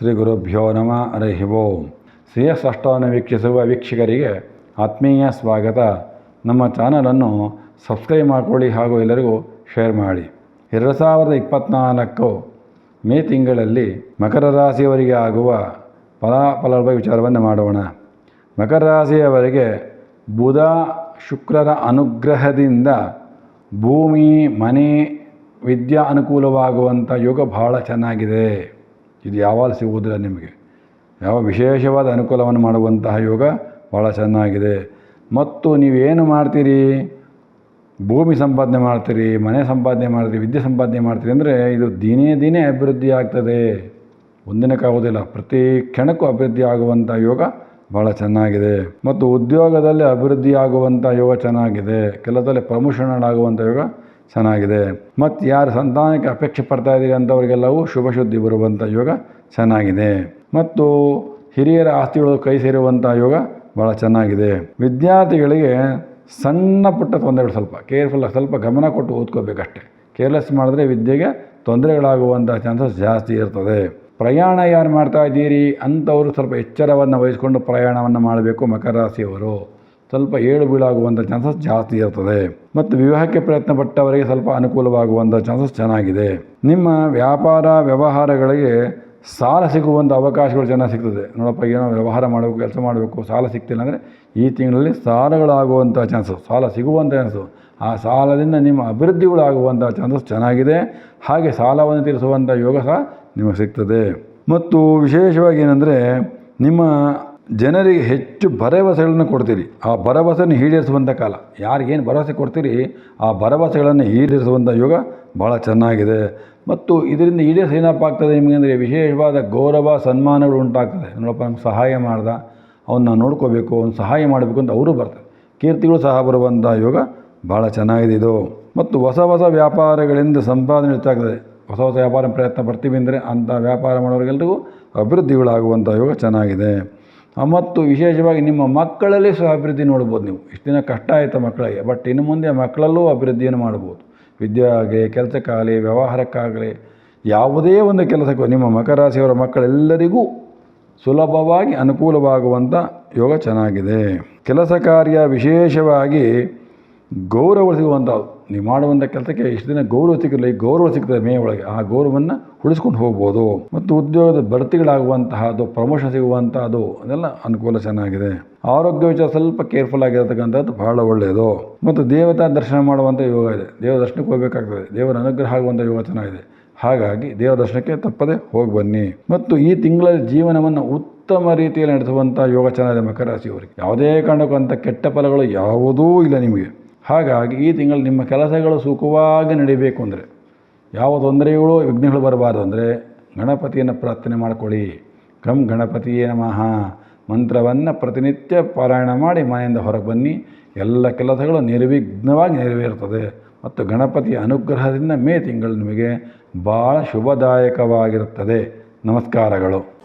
ಶ್ರೀ ಗುರುಭ್ಯೋ ನಮ, ಹರಿ ಓಂ C S ಅಷ್ಟವನ್ನು ವೀಕ್ಷಿಸುವ ವೀಕ್ಷಕರಿಗೆ ಆತ್ಮೀಯ ಸ್ವಾಗತ. ನಮ್ಮ ಚಾನಲನ್ನು ಸಬ್ಸ್ಕ್ರೈಬ್ ಮಾಡಿಕೊಳ್ಳಿ ಹಾಗೂ ಎಲ್ಲರಿಗೂ ಶೇರ್ ಮಾಡಿ. ಎರಡು ಸಾವಿರದ ಇಪ್ಪತ್ತ್ನಾಲ್ಕು ಮೇ ತಿಂಗಳಲ್ಲಿ ಮಕರ ರಾಶಿಯವರಿಗೆ ಆಗುವ ಬಗ್ಗೆ ವಿಚಾರವನ್ನು ಮಾಡೋಣ. ಮಕರ ರಾಶಿಯವರಿಗೆ ಬುಧ, ಶುಕ್ರರ ಅನುಗ್ರಹದಿಂದ ಭೂಮಿ, ಮನೆ, ವಿದ್ಯಾ ಅನುಕೂಲವಾಗುವಂಥ ಯೋಗ ಬಹಳ ಚೆನ್ನಾಗಿದೆ. ಇದು ಯಾವಾಗ ಸಿಗುವುದಿಲ್ಲ ನಿಮಗೆ. ಯಾವ ವಿಶೇಷವಾದ ಅನುಕೂಲವನ್ನು ಮಾಡುವಂತಹ ಯೋಗ ಭಾಳ ಚೆನ್ನಾಗಿದೆ. ಮತ್ತು ನೀವೇನು ಮಾಡ್ತೀರಿ? ಭೂಮಿ ಸಂಪಾದನೆ ಮಾಡ್ತೀರಿ, ಮನೆ ಸಂಪಾದನೆ ಮಾಡ್ತೀರಿ, ವಿದ್ಯೆ ಸಂಪಾದನೆ ಮಾಡ್ತೀರಿ ಅಂದರೆ ಇದು ದಿನೇ ದಿನೇ ಅಭಿವೃದ್ಧಿ ಆಗ್ತದೆ. ಒಂದಿನಕ್ಕಾಗೋದಿಲ್ಲ ಪ್ರತಿ ಕ್ಷಣಕ್ಕೂ ಅಭಿವೃದ್ಧಿ ಆಗುವಂಥ ಯೋಗ ಭಾಳ ಚೆನ್ನಾಗಿದೆ. ಮತ್ತು ಉದ್ಯೋಗದಲ್ಲಿ ಅಭಿವೃದ್ಧಿ ಆಗುವಂಥ ಯೋಗ ಚೆನ್ನಾಗಿದೆ. ಕೆಲಸದಲ್ಲಿ ಪ್ರಮೋಷನ್ ಆಗುವಂಥ ಯೋಗ ಚೆನ್ನಾಗಿದೆ. ಮತ್ತು ಯಾರು ಸಂತಾನಕ್ಕೆ ಅಪೇಕ್ಷೆ ಪಡ್ತಾ ಇದ್ದೀರಿ ಅಂಥವರಿಗೆಲ್ಲವೂ ಶುಭ ಶುದ್ಧಿ ಬರುವಂಥ ಯೋಗ ಚೆನ್ನಾಗಿದೆ. ಮತ್ತು ಹಿರಿಯರ ಆಸ್ತಿಗಳು ಕೈ ಸೇರುವಂಥ ಯೋಗ ಭಾಳ ಚೆನ್ನಾಗಿದೆ. ವಿದ್ಯಾರ್ಥಿಗಳಿಗೆ ಸಣ್ಣ ಪುಟ್ಟ ತೊಂದರೆಗಳು ಸ್ವಲ್ಪ, ಕೇರ್ಫುಲ್ ಸ್ವಲ್ಪ ಗಮನ ಕೊಟ್ಟು ಓದ್ಕೋಬೇಕಷ್ಟೆ. ಕೇರ್ಲೆಸ್ ಮಾಡಿದ್ರೆ ವಿದ್ಯೆಗೆ ತೊಂದರೆಗಳಾಗುವಂಥ ಚಾನ್ಸಸ್ ಜಾಸ್ತಿ ಇರ್ತದೆ. ಪ್ರಯಾಣ ಯಾರು ಮಾಡ್ತಾ ಇದ್ದೀರಿ ಅಂಥವರು ಸ್ವಲ್ಪ ಎಚ್ಚರವನ್ನು ವಹಿಸ್ಕೊಂಡು ಪ್ರಯಾಣವನ್ನು ಮಾಡಬೇಕು ಮಕರ ರಾಶಿಯವರು ಸ್ವಲ್ಪ ಏಳು ಬೀಳಾಗುವಂಥ ಚಾನ್ಸಸ್ ಜಾಸ್ತಿ ಇರ್ತದೆ. ಮತ್ತು ವಿವಾಹಕ್ಕೆ ಪ್ರಯತ್ನ ಪಟ್ಟವರಿಗೆ ಸ್ವಲ್ಪ ಅನುಕೂಲವಾಗುವಂಥ ಚಾನ್ಸಸ್ ಚೆನ್ನಾಗಿದೆ. ನಿಮ್ಮ ವ್ಯಾಪಾರ ವ್ಯವಹಾರಗಳಿಗೆ ಸಾಲ ಸಿಗುವಂಥ ಅವಕಾಶಗಳು ಚೆನ್ನಾಗಿ ಸಿಗ್ತದೆ. ನೋಡಪ್ಪ, ಏನೋ ವ್ಯವಹಾರ ಮಾಡಬೇಕು, ಕೆಲಸ ಮಾಡಬೇಕು, ಸಾಲ ಸಿಗ್ತಿಲ್ಲ ಅಂದರೆ ಈ ತಿಂಗಳಲ್ಲಿ ಸಾಲಗಳಾಗುವಂಥ ಚಾನ್ಸಸ್, ಸಾಲ ಸಿಗುವಂಥ ಚಾನ್ಸು ಆ ಸಾಲದಿಂದ ನಿಮ್ಮ ಅಭಿವೃದ್ಧಿಗಳಾಗುವಂಥ ಚಾನ್ಸಸ್ ಚೆನ್ನಾಗಿದೆ. ಹಾಗೆ ಸಾಲವನ್ನು ತೀರಿಸುವಂಥ ಯೋಗ ಸಹ ನಿಮಗೆ ಸಿಗ್ತದೆ. ಮತ್ತು ವಿಶೇಷವಾಗಿ ಏನಂದರೆ ನಿಮ್ಮ ಜನರಿಗೆ ಹೆಚ್ಚು ಭರವಸೆಗಳನ್ನು ಕೊಡ್ತೀರಿ. ಆ ಭರವಸೆಯನ್ನು ಈಡೇರಿಸುವಂಥ ಕಾಲ. ಯಾರಿಗೇನು ಭರವಸೆ ಕೊಡ್ತೀರಿ, ಆ ಭರವಸೆಗಳನ್ನು ಈಡೇರಿಸುವಂಥ ಯೋಗ ಭಾಳ ಚೆನ್ನಾಗಿದೆ. ಮತ್ತು ಇದರಿಂದ ಈಡೇರಿಸಿ ಏನಪ್ಪ ಆಗ್ತದೆ ನಿಮಗೆ ಅಂದರೆ ವಿಶೇಷವಾದ ಗೌರವ, ಸನ್ಮಾನಗಳು ಉಂಟಾಗ್ತದೆ. ನೋಡಪ್ಪ, ನಮ್ಗೆ ಸಹಾಯ ಮಾಡ್ದ, ಅವನ್ನ ನೋಡ್ಕೋಬೇಕು, ಅವ್ನು ಸಹಾಯ ಮಾಡಬೇಕು ಅಂತ ಅವರು ಬರ್ತಾರೆ. ಕೀರ್ತಿಗಳು ಸಹ ಬರುವಂಥ ಯೋಗ ಭಾಳ ಚೆನ್ನಾಗಿದೆ ಇದು. ಮತ್ತು ಹೊಸ ಹೊಸ ವ್ಯಾಪಾರಗಳಿಂದ ಸಂಪಾದನೆ ಹೆಚ್ಚಾಗ್ತದೆ. ಹೊಸ ಹೊಸ ವ್ಯಾಪಾರ ಪ್ರಯತ್ನ ಪಡ್ತೀವಿ ಅಂದರೆ ಅಂಥ ವ್ಯಾಪಾರ ಮಾಡೋರಿಗೆಲ್ರಿಗೂ ಅಭಿವೃದ್ಧಿಗಳಾಗುವಂಥ ಯೋಗ ಚೆನ್ನಾಗಿದೆ. ಮತ್ತು ವಿಶೇಷವಾಗಿ ನಿಮ್ಮ ಮಕ್ಕಳಲ್ಲಿ ಸಹ ಅಭಿವೃದ್ಧಿ ನೋಡ್ಬೋದು ನೀವು. ಇಷ್ಟು ದಿನ ಕಷ್ಟ ಆಯಿತು ಮಕ್ಕಳಿಗೆ ಬಟ್ ಇನ್ನು ಮುಂದೆ ಮಕ್ಕಳಲ್ಲೂ ಅಭಿವೃದ್ಧಿಯನ್ನು ಮಾಡ್ಬೋದು. ವಿದ್ಯೆ ಆಗಲಿ ಕೆಲಸಕ್ಕಾಗಲಿ, ವ್ಯವಹಾರಕ್ಕಾಗಲಿ, ಯಾವುದೇ ಒಂದು ಕೆಲಸಕ್ಕೂ ನಿಮ್ಮ ಮಕರ ರಾಶಿಯವರ ಮಕ್ಕಳೆಲ್ಲರಿಗೂ ಸುಲಭವಾಗಿ ಅನುಕೂಲವಾಗುವಂಥ ಯೋಗ ಚೆನ್ನಾಗಿದೆ. ಕೆಲಸ ಕಾರ್ಯ ವಿಶೇಷವಾಗಿ ಗೌರವ ಸಿಗುವಂಥದ್ದು ನೀವು ಮಾಡುವಂಥ ಕೆಲಸಕ್ಕೆ ಇಷ್ಟು ದಿನ ಗೌರವ ಸಿಗಲಿ ಗೌರವ ಸಿಗ್ತದೆ ಮೇ ಒಳಗೆ, ಆ ಗೌರವವನ್ನು ಉಳಿಸ್ಕೊಂಡು ಹೋಗ್ಬೋದು. ಮತ್ತು ಉದ್ಯೋಗದ ಬಡ್ತಿಗಳಾಗುವಂತಹದ್ದು ಪ್ರಮೋಷನ್ ಸಿಗುವಂತಹದ್ದು, ಅದೆಲ್ಲ ಅನುಕೂಲ ಚೆನ್ನಾಗಿದೆ. ಆರೋಗ್ಯ ವಿಚಾರ ಸ್ವಲ್ಪ ಕೇರ್ಫುಲ್ ಆಗಿರತಕ್ಕಂಥದ್ದು ಬಹಳ ಒಳ್ಳೆಯದು ಮತ್ತು ದೇವತಾ ದರ್ಶನ ಮಾಡುವಂಥ ಯೋಗ ಇದೆ. ದೇವ ದರ್ಶನಕ್ಕೆ ಹೋಗಬೇಕಾಗ್ತದೆ. ದೇವರ ಅನುಗ್ರಹ ಆಗುವಂಥ ಯೋಗ ಚೆನ್ನಾಗಿದೆ. ಹಾಗಾಗಿ ದೇವ ದರ್ಶನಕ್ಕೆ ತಪ್ಪದೆ ಹೋಗಿ ಬನ್ನಿ. ಮತ್ತು ಈ ತಿಂಗಳ ಜೀವನವನ್ನು ಉತ್ತಮ ರೀತಿಯಲ್ಲಿ ನಡೆಸುವಂಥ ಯೋಗ ಚೆನ್ನಾಗಿದೆ ಮಕರ ರಾಶಿಯವರಿಗೆ ಯಾವುದೇ ಕಾರಣಕ್ಕೂ ಅಂಥ ಕೆಟ್ಟ ಫಲಗಳು ಯಾವುದೂ ಇಲ್ಲ ನಿಮಗೆ. ಹಾಗಾಗಿ ಈ ತಿಂಗಳು ನಿಮ್ಮ ಕೆಲಸಗಳು ಸುಖವಾಗಿ ನಡೀಬೇಕು ಅಂದರೆ ಯಾವ ತೊಂದರೆಗಳು ವಿಘ್ನಗಳು ಬರಬಾರ್ದು ಅಂದರೆ ಗಣಪತಿಯನ್ನು ಪ್ರಾರ್ಥನೆ ಮಾಡಿಕೊಳ್ಳಿ. ಕಂ ಗಣಪತಿಯೇ ನಮಃ. ಮಂತ್ರವನ್ನು ಪ್ರತಿನಿತ್ಯ ಪಾರಾಯಣ ಮಾಡಿ ಮನೆಯಿಂದ ಹೊರಗೆ ಬನ್ನಿ. ಎಲ್ಲ ಕೆಲಸಗಳು ನಿರ್ವಿಘ್ನವಾಗಿ ನೆರವೇರುತ್ತದೆ. ಮತ್ತು ಗಣಪತಿಯ ಅನುಗ್ರಹದಿಂದ ಮೇ ತಿಂಗಳು ನಿಮಗೆ ಭಾಳ ಶುಭದಾಯಕವಾಗಿರುತ್ತದೆ. ನಮಸ್ಕಾರಗಳು.